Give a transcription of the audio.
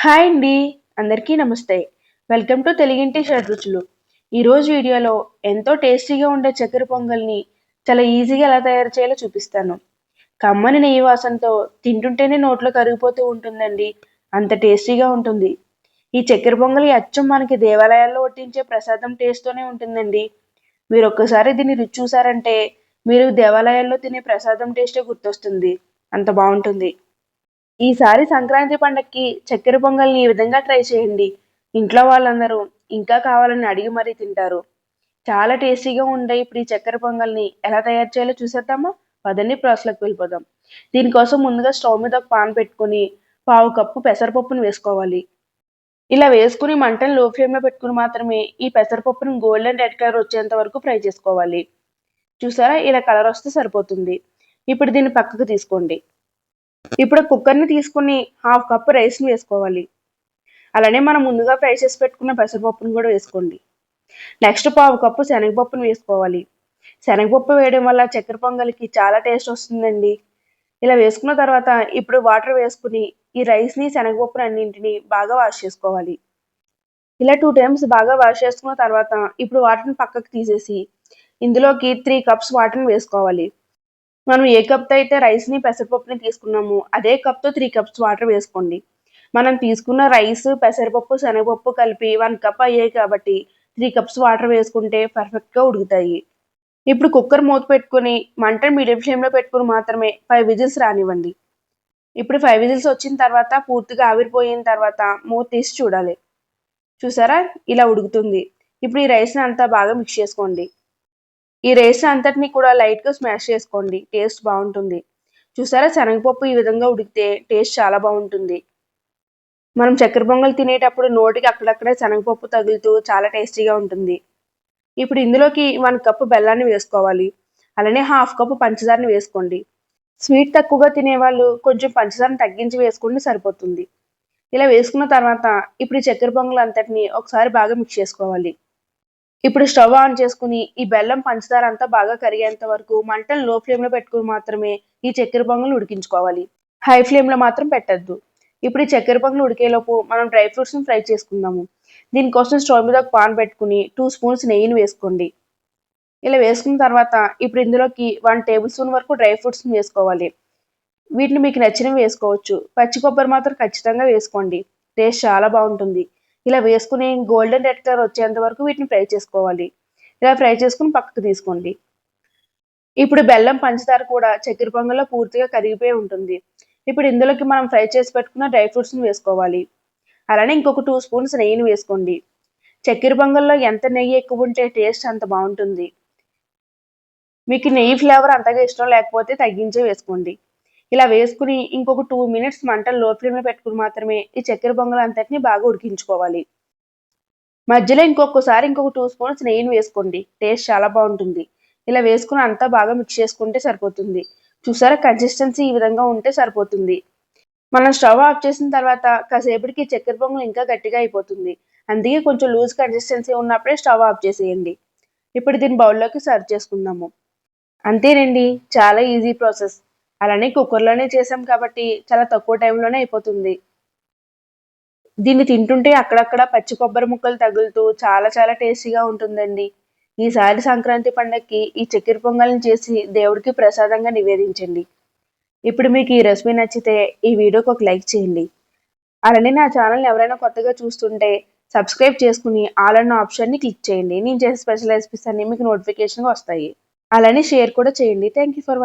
Hi అండి. అందరికీ నమస్తే. వెల్కమ్ టు తెలుగింటి షడ్ రుచులు. ఈరోజు వీడియోలో ఎంతో టేస్టీగా ఉండే చక్కెర పొంగల్ని చాలా ఈజీగా ఎలా తయారు చేయాలో చూపిస్తాను. కమ్మని నెయ్యి వాసనతో తింటుంటేనే నోట్లో కరిగిపోతూ ఉంటుందండి. అంత టేస్టీగా ఉంటుంది. ఈ చక్కెర పొంగలి అచ్చం మనకి దేవాలయాల్లో వడ్డించే ప్రసాదం టేస్ట్తోనే ఉంటుందండి. మీరు ఒక్కసారి దీన్ని రుచి చూసారంటే మీరు దేవాలయాల్లో తినే ప్రసాదం టేస్టే గుర్తొస్తుంది. అంత బాగుంటుంది. ఈసారి సంక్రాంతి పండక్కి చక్కెర పొంగల్ని ఈ విధంగా ట్రై చేయండి. ఇంట్లో వాళ్ళందరూ ఇంకా కావాలని అడిగి మరీ తింటారు. చాలా టేస్టీగా ఉండే ఇప్పుడు ఈ చక్కెర పొంగల్ని ఎలా తయారు చేయాలో చూసేద్దామా? పదండి ప్రాసెస్లోకి వెళ్ళిపోదాం. దీనికోసం ముందుగా స్టవ్ మీద ఒక పాన్ పెట్టుకుని పావు కప్పు పెసరపప్పును వేసుకోవాలి. ఇలా వేసుకుని మంటను లో ఫ్లేమ్లో పెట్టుకుని మాత్రమే ఈ పెసరపప్పును గోల్డెన్ రెడ్ కలర్ వచ్చేంత వరకు ఫ్రై చేసుకోవాలి. చూసారా? ఇలా కలర్ వస్తే సరిపోతుంది. ఇప్పుడు దీన్ని పక్కకు తీసుకోండి. ఇప్పుడు కుక్కర్ని తీసుకుని హాఫ్ కప్ రైస్ని వేసుకోవాలి. అలానే మనం ముందుగా ఫ్రై చేసి పెట్టుకున్న పెసరపప్పును కూడా వేసుకోండి. నెక్స్ట్ పావు కప్పు శనగపప్పును వేసుకోవాలి. శనగపప్పు వేయడం వల్ల చక్కెర పొంగలికి చాలా టేస్ట్ వస్తుందండి. ఇలా వేసుకున్న తర్వాత ఇప్పుడు వాటర్ వేసుకుని ఈ రైస్ని శనగపప్పుని అన్నింటిని బాగా వాష్ చేసుకోవాలి. ఇలా టూ టైమ్స్ బాగా వాష్ చేసుకున్న తర్వాత ఇప్పుడు వాటర్ని పక్కకు తీసేసి ఇందులోకి త్రీ కప్స్ వాటర్ని వేసుకోవాలి. మనం ఏ కప్తో అయితే రైస్ని పెసరపప్పుని తీసుకున్నాము అదే కప్తో త్రీ కప్స్ వాటర్ వేసుకోండి. మనం తీసుకున్న రైస్ పెసరపప్పు శనగపప్పు కలిపి వన్ కప్ అయ్యాయి కాబట్టి త్రీ కప్స్ వాటర్ వేసుకుంటే పర్ఫెక్ట్గా ఉడుకుతాయి. ఇప్పుడు కుక్కర్ మూత పెట్టుకుని మంట మీడియం ఫ్లేమ్లో పెట్టుకుని మాత్రమే ఫైవ్ విజిల్స్ రానివ్వండి. ఇప్పుడు ఫైవ్ విజిల్స్ వచ్చిన తర్వాత పూర్తిగా ఆవిరిపోయిన తర్వాత మూత తీసి చూడాలి. చూసారా? ఇలా ఉడుకుతుంది. ఇప్పుడు ఈ రైస్ని అంతా బాగా మిక్స్ చేసుకోండి. ఈ రైస్ అంతటిని కూడా లైట్గా స్మాష్ చేసుకోండి. టేస్ట్ బాగుంటుంది. చూసారా? శనగపప్పు ఈ విధంగా ఉడికితే టేస్ట్ చాలా బాగుంటుంది. మనం చక్కెర పొంగల్ తినేటప్పుడు నోటికి అక్కడక్కడే శనగపప్పు తగులుతూ చాలా టేస్టీగా ఉంటుంది. ఇప్పుడు ఇందులోకి వన్ కప్పు బెల్లాన్ని వేసుకోవాలి. అలానే హాఫ్ కప్పు పంచదారని వేసుకోండి. స్వీట్ తక్కువగా తినేవాళ్ళు కొంచెం పంచదారని తగ్గించి వేసుకుంటే సరిపోతుంది. ఇలా వేసుకున్న తర్వాత ఇప్పుడు ఈ చక్కెర పొంగల్ అంతటిని ఒకసారి బాగా మిక్స్ చేసుకోవాలి. ఇప్పుడు స్టవ్ ఆన్ చేసుకుని ఈ బెల్లం పంచదార అంతా బాగా కరిగేంత వరకు మంటను లో ఫ్లేమ్లో పెట్టుకుని మాత్రమే ఈ చక్కెర పొంగల్ ఉడికించుకోవాలి. హై ఫ్లేమ్లో మాత్రం పెట్టద్దు. ఇప్పుడు ఈ చక్కెర పొంగల్ ఉడికేలోపు మనం డ్రై ఫ్రూట్స్ని ఫ్రై చేసుకుందాము. దీనికోసం స్టవ్ మీద ఒక పాన్ పెట్టుకుని టూ స్పూన్స్ నెయ్యిని వేసుకోండి. ఇలా వేసుకున్న తర్వాత ఇప్పుడు ఇందులోకి వన్ టేబుల్ స్పూన్ వరకు డ్రై ఫ్రూట్స్ని వేసుకోవాలి. వీటిని మీకు నచ్చినవి వేసుకోవచ్చు. పచ్చి కొబ్బరి మాత్రం ఖచ్చితంగా వేసుకోండి. టేస్ట్ చాలా బాగుంటుంది. ఇలా వేసుకుని గోల్డెన్ రెడ్ కలర్ వచ్చేంత వరకు వీటిని ఫ్రై చేసుకోవాలి. ఇలా ఫ్రై చేసుకుని పక్కకు తీసుకోండి. ఇప్పుడు బెల్లం పంచదార కూడా చక్కెర పొంగల్లో పూర్తిగా కరిగిపోయి ఉంటుంది. ఇప్పుడు ఇందులోకి మనం ఫ్రై చేసి పెట్టుకున్న డ్రై ఫ్రూట్స్ని వేసుకోవాలి. అలానే ఇంకొక టూ స్పూన్స్ నెయ్యిని వేసుకోండి. చక్కెర పొంగల్లో ఎంత నెయ్యి ఎక్కువ ఉంటే టేస్ట్ అంత బాగుంటుంది. మీకు నెయ్యి ఫ్లేవర్ అంతగా ఇష్టం లేకపోతే తగ్గించే వేసుకోండి. ఇలా వేసుకుని ఇంకొక టూ మినిట్స్ మంటలు లో ఫ్లేమ్లో పెట్టుకుని మాత్రమే ఈ చక్కెర బొంగలు అంతటిని బాగా ఉడికించుకోవాలి. మధ్యలో ఇంకొకసారి ఇంకొక టూ స్పూన్స్ నెయ్యిని వేసుకోండి. టేస్ట్ చాలా బాగుంటుంది. ఇలా వేసుకుని అంతా బాగా మిక్స్ చేసుకుంటే సరిపోతుంది. చూసారా? కన్సిస్టెన్సీ ఈ విధంగా ఉంటే సరిపోతుంది. మనం స్టవ్ ఆఫ్ చేసిన తర్వాత కాసేపటికి చక్కెర పొంగల్ ఇంకా గట్టిగా అయిపోతుంది. అందుకే కొంచెం లూజ్ కన్సిస్టెన్సీ ఉన్నప్పుడే స్టవ్ ఆఫ్ చేసేయండి. ఇప్పుడు దీన్ని బౌల్లోకి సర్వ్ చేసుకుందాము. అంతేనండి. చాలా ఈజీ ప్రాసెస్ అలానే కుక్కర్లోనే చేసాం కాబట్టి చాలా తక్కువ టైంలోనే అయిపోతుంది. దీన్ని తింటుంటే అక్కడక్కడ పచ్చి కొబ్బరి ముక్కలు తగులుతూ చాలా చాలా టేస్టీగా ఉంటుందండి. ఈసారి సంక్రాంతి పండగకి ఈ చక్కెర పొంగల్ని చేసి దేవుడికి ప్రసాదంగా నివేదించండి. ఇప్పుడు మీకు ఈ రెసిపీ నచ్చితే ఈ వీడియోకి ఒక లైక్ చేయండి. అలానే నా ఛానల్ని ఎవరైనా కొత్తగా చూస్తుంటే సబ్స్క్రైబ్ చేసుకుని ఆల్ అన్న ఆప్షన్ని క్లిక్ చేయండి. నేను చేసే స్పెషల్ రెసిపీస్ అన్ని మీకు నోటిఫికేషన్గా వస్తాయి. అలానే షేర్ కూడా చేయండి. Thank you for watching